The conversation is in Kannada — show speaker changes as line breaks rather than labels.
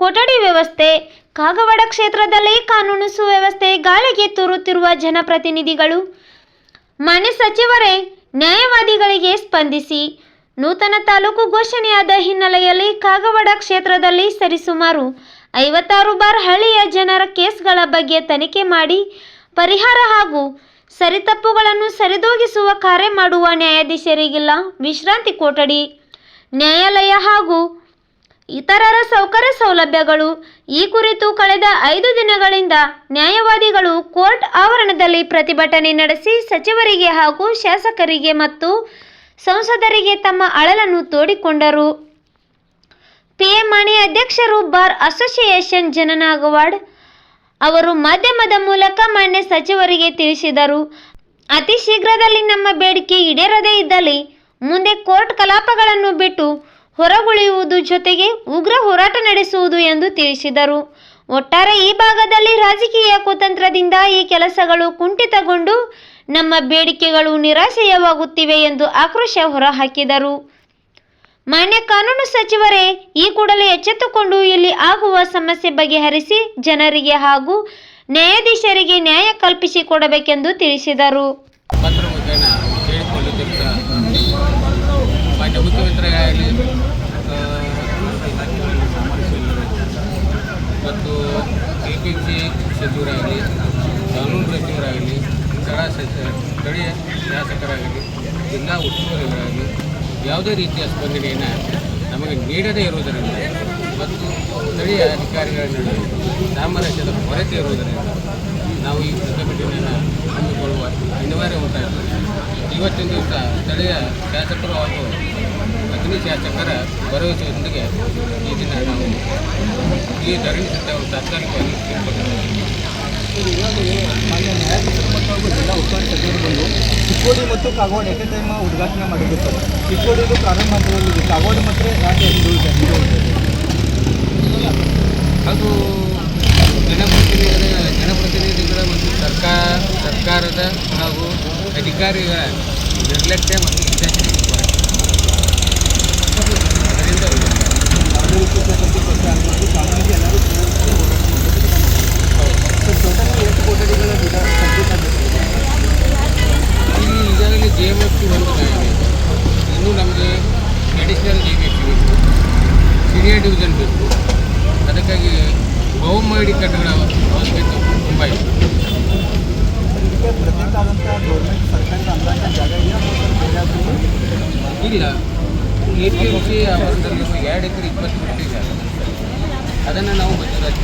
ಕೊಠಡಿ ವ್ಯವಸ್ಥೆ, ಕಾಗವಾಡ ಕ್ಷೇತ್ರದಲ್ಲಿ ಕಾನೂನು ಸುವ್ಯವಸ್ಥೆ ಗಾಳಿಗೆ ತೂರುತ್ತಿರುವ ಜನಪ್ರತಿನಿಧಿಗಳು. ಮನೆ ಸಚಿವರೇ, ನ್ಯಾಯವಾದಿಗಳಿಗೆ ಸ್ಪಂದಿಸಿ. ನೂತನ ತಾಲೂಕು ಘೋಷಣೆಯಾದ ಹಿನ್ನೆಲೆಯಲ್ಲಿ ಕಾಗವಾಡ ಕ್ಷೇತ್ರದಲ್ಲಿ ಸರಿಸುಮಾರು ಐವತ್ತಾರು ಬಾರ್ ಹಳ್ಳಿಯ ಜನರ ಕೇಸ್ಗಳ ಬಗ್ಗೆ ತನಿಖೆ ಮಾಡಿ, ಪರಿಹಾರ ಹಾಗೂ ಸರಿತಪ್ಪುಗಳನ್ನು ಸರಿದೂಗಿಸುವ ಕಾರ್ಯ ಮಾಡುವ ನ್ಯಾಯಾಧೀಶರಿಗಿಲ್ಲ. ವಿಶ್ರಾಂತಿ ಕೊಠಡಿ, ನ್ಯಾಯಾಲಯ ಹಾಗೂ ಇತರರ ಸೌಕರ್ಯ ಸೌಲಭ್ಯಗಳು. ಈ ಕುರಿತು ಕಳೆದ ಐದು ದಿನಗಳಿಂದ ನ್ಯಾಯವಾದಿಗಳು ಕೋರ್ಟ್ ಆವರಣದಲ್ಲಿ ಪ್ರತಿಭಟನೆ ನಡೆಸಿ ಸಚಿವರಿಗೆ ಹಾಗೂ ಶಾಸಕರಿಗೆ ಮತ್ತು ಸಂಸದರಿಗೆ ತಮ್ಮ ಅಳಲನ್ನು ತೋಡಿಕೊಂಡರು. ಪಿಎಂ ಮಾಣಿ ಅಧ್ಯಕ್ಷರು ಬಾರ್ ಅಸೋಸಿಯೇಷನ್ ಜನನಾಗವಾಡ್ ಅವರು ಮಾಧ್ಯಮದ ಮೂಲಕ ಮಾನ್ಯ ಸಚಿವರಿಗೆ ತಿಳಿಸಿದರು. ಅತಿ ಶೀಘ್ರದಲ್ಲಿ ನಮ್ಮ ಬೇಡಿಕೆ ಈಡೇರದೇ ಇದ್ದಲ್ಲಿ ಮುಂದೆ ಕೋರ್ಟ್ ಕಲಾಪಗಳನ್ನು ಬಿಟ್ಟು ಹೊರಗುಳಿಯುವುದು ಜೊತೆಗೆ ಉಗ್ರ ಹೋರಾಟ ನಡೆಸುವುದು ಎಂದು ತಿಳಿಸಿದರು. ಒಟ್ಟಾರೆ ಈ ಭಾಗದಲ್ಲಿ ರಾಜಕೀಯ ಕುತಂತ್ರದಿಂದ ಈ ಕೆಲಸಗಳು ಕುಂಠಿತಗೊಂಡು ನಮ್ಮ ಬೇಡಿಕೆಗಳು ನಿರಾಶೆಯವಾಗುತ್ತಿವೆ ಎಂದು ಆಕ್ರೋಶ ಹೊರಹಾಕಿದರು. ಮಾನ್ಯ ಕಾನೂನು ಸಚಿವರೇ, ಈ ಕೂಡಲೇ ಎಚ್ಚೆತ್ತುಕೊಂಡು ಇಲ್ಲಿ ಆಗುವ ಸಮಸ್ಯೆ ಬಗೆಹರಿಸಿ ಜನರಿಗೆ ಹಾಗೂ ನ್ಯಾಯಾಧೀಶರಿಗೆ ನ್ಯಾಯ ಕಲ್ಪಿಸಿಕೊಡಬೇಕೆಂದು ತಿಳಿಸಿದರು.
ಮಾನ್ಯ ಮುಖ್ಯಮಂತ್ರಿಯಾಗಲಿ ಮತ್ತು ಕೆ ಪಿ ಜಿ ಸಚಿವರಾಗಲಿ, ಕಾನೂನು ಸಚಿವರಾಗಲಿ ಸ್ಥಳ ಸಚಿವ ಸ್ಥಳೀಯ ಶಾಸಕರಾಗಲಿ, ಜಿಲ್ಲಾ ಉಸ್ತುವಾರಿಗಳಾಗಲಿ ಯಾವುದೇ ರೀತಿಯ ಸ್ಪಂದನೆಯನ್ನು ನಮಗೆ ನೀಡದೇ ಇರುವುದರಿಂದ ಮತ್ತು ಸ್ಥಳೀಯ ಅಧಿಕಾರಿಗಳ ನಡುವೆ ಸಾಮರಸ್ಯದ ಕೊರತೆ ಇರುವುದರಿಂದ ನಾವು ಈ ಪ್ರತಿಭಟನೆಯನ್ನು ಹಮ್ಮಿಕೊಳ್ಳುವ ಅನಿವಾರ್ಯ ಉಂಟಾಯಿತು ಇವತ್ತಿನ ದಿವಸ ಸ್ಥಳೀಯ ಶಾಸಕರು ಹಾಗೂ ಅಗ್ನಿ ಶಾಸಕರ ಭರವಸೆಯೊಂದಿಗೆ ಈ ದಿನ ನಾವು ಈ ಧರಣಿ ಸತ್ಯವನ್ನು ತಾತ್ಕಾಲಿಕವಾಗಿ
ಜಿಲ್ಲಾ ಉಸ್ತುವಾರಿ ಸಚಿವರು ಬಂದು ಚಿಕ್ಕೋಡಿ ಮತ್ತು ಕಾಗವಾಡ ಏಕ ಟೈಮ್ ಉದ್ಘಾಟನೆ ಮಾಡಿದ್ರು ಸರ್ ಚಿಕ್ಕೋಡಿದು ಪ್ರಾರಂಭ ಹಂತದಲ್ಲಿದೆ ಕಾಗವಾಡ ಮಾತ್ರ ಯಾಕೆ
ಅದು ಜನಪ್ರತಿನಿಧಿಗಳ ಜನಪ್ರತಿನಿಧಿಗಳ ಮತ್ತು ಸರ್ಕಾರ ಸರ್ಕಾರದ ಹಾಗೂ ಅಧಿಕಾರಿಗಳ ನಿರ್ಲಕ್ಷ್ಯ ಮತ್ತು ಹಿತಾಸಕ್ತಿ ಇನ್ನೂ ನಮಗೆ ಜೆ ಎಂ ಎಫ್ ಸಿ ಬೇಕು ಸೀನಿಯರ್ ಡಿವಿಷನ್ ಬೇಕು. ಅದಕ್ಕಾಗಿ ಬಹುಮಹಡಿ ಕಟ್ಟಡ ಅವಶ್ಯಕತೆ ತುಂಬ ಇದೆ. ಇಲ್ಲ ಎ ಪಿ ಎಂ ಸಿ ಆವರಣದಲ್ಲಿರುವ ಎರಡು ಎಕರೆ ಇಪ್ಪತ್ತು ಫೀಟ್ ಇದೆ ಅದನ್ನು ನಾವು ಮಂಜೂರಾತಿ